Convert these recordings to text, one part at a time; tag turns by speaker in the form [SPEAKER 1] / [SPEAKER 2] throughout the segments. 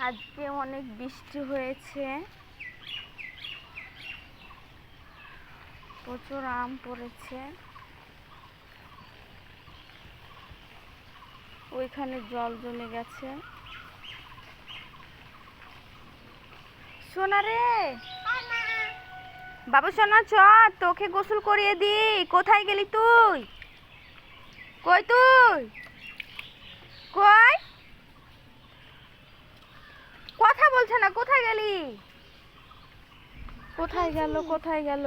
[SPEAKER 1] আজকে অনেক বৃষ্টি হয়েছে। প্রচুর আম পড়েছে। ওইখানে জল জমে গেছে। সোনা রে! বাবু সোনা, চ, তোকে গোসল করিয়ে দি কোথায় গেলি তুই? কই তুই কই কথা বলছে না কোথায় গেলি? কোথায় গেল কোথায় গেল?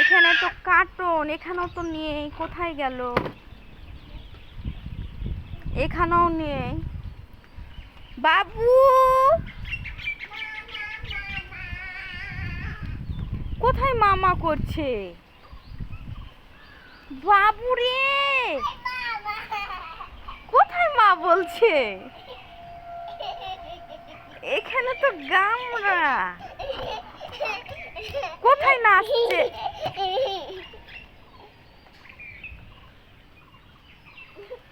[SPEAKER 1] এখানে তো কার্টুন এখানেও তো নেই, কোথায় গেল? এখানেও নেই। বাবু! কোথায় মামা করছে? বাবু রে! কোথায় মা বলছে? এখানে তো গামরা। কোথায় নাচছে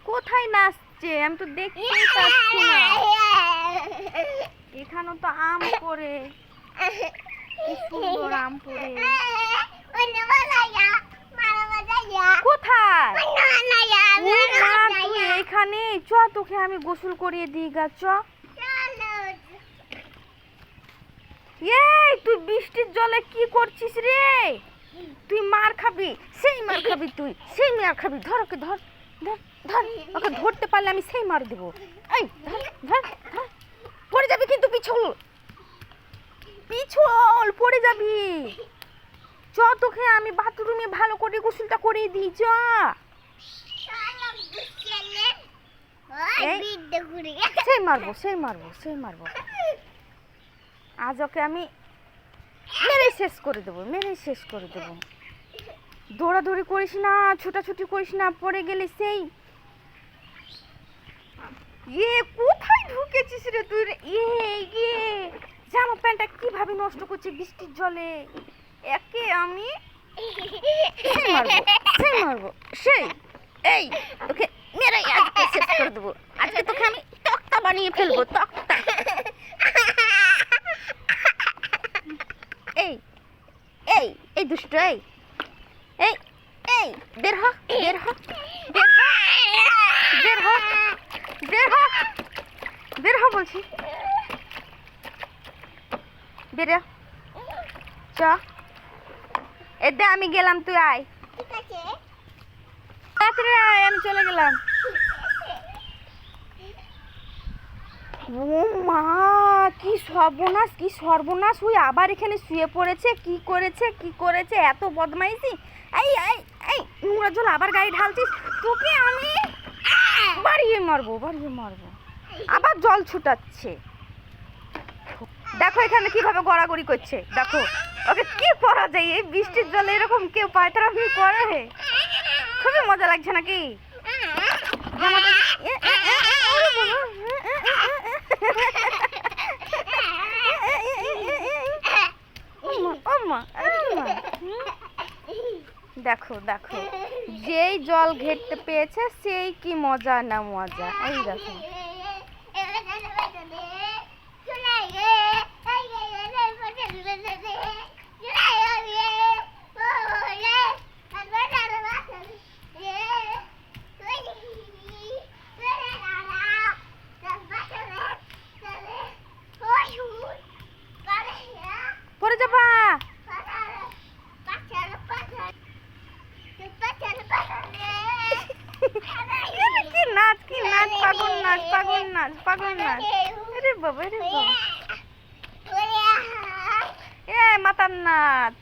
[SPEAKER 1] কোথায় নাচছে আমি তো দেখতেই পাচ্ছি না। এখানেও তো আম পড়ে। সুন্দর আম পড়ে। কোথায়? এখানে চ, তোকে আমি গোসল করিয়ে দিই, গা, চ। এই তুই বৃষ্টির জলে কি করছিস রে? তুই মার খাবি সেই মার খাবি তুই সেই মার খাবি। ধর ওকে ধর ধর ধর ওকে ধরতে পারলে আমি সেই মার দেবো। এই ধর ধর ধর। পড়ে যাবি কিন্তু পিছল। পিছল পড়ে যাবি। চ তোকে আমি বাথরুমে ভালো করে গোসলটা করিয়ে দিই চ। সেই মারবো সেই মারবো সেই মারবো। আজ ওকে আমি মেরে শেষ করে দেবো মেরে শেষ করে দেবো। দৌড়াদৌড়ি করিস না, ছুটাছুটি করিস না, পড়ে গেলে সেই। ইয়ে কোথায় ঢুকেছিস রে তুই ইয়ে ইয়ে জামা প্যান্টটা কীভাবে নষ্ট করছে বৃষ্টির জলে? একে আমি মারবো সেই মারবো। সেই, এই, তোকে মেরে আজকে শেষ করে দেবো। আজকে তোকে আমি তক্তা বানিয়ে ফেলব, তক্তা এই এই এই দুষ্ট, এই। এই এই, বের হ বের হ বের হ বের হ বের হ বের হ বলছি। বের। চ। এদে আমি গেলাম, তুই আয়। তাড়াতাড়ি আয়, আমি চলে গেলাম। ও মা। কি সর্বনাশ কি সর্বনাশ ওই আবার এখানে শুয়ে পড়েছে কি করেছে কি করেছে এত বদমাইশি এই এই এই নোংরা জল আবার গায়ে ঢালছিস তোকে আমি বাড়িয়ে মারবো বাড়িয়ে মারবো আবার জল ছুটাচ্ছে দেখো এখানে কীভাবে গড়াগড়ি করছে দেখো ওকে কি করা যায় এই বৃষ্টির জলে এরকম কেউ পায়তারামি করে খুবই মজা লাগছে নাকি দেখো দেখো। যেই জল ঘেরতে পেয়েছে সেই কি মজা না মজা। এই দেখো। নাচ কি নাচ পাগল নাচ পাগল নাচ পাগল নাচ আরে বাবা রে বাবা এ মাতার নাচ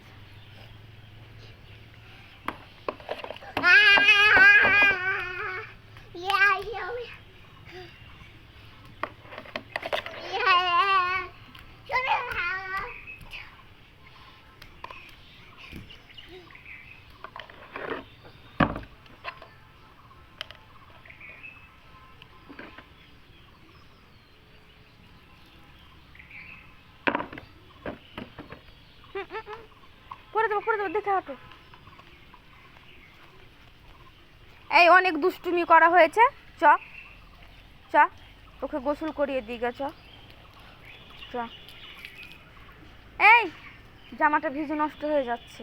[SPEAKER 1] করে দেবো করে দেবো, দেখে হাঁটো। এই অনেক দুষ্টুমি করা হয়েছে, চ চ ওকে গোসল করিয়ে দিই গে চ। এই, জামাটা ভিজে নষ্ট হয়ে যাচ্ছে।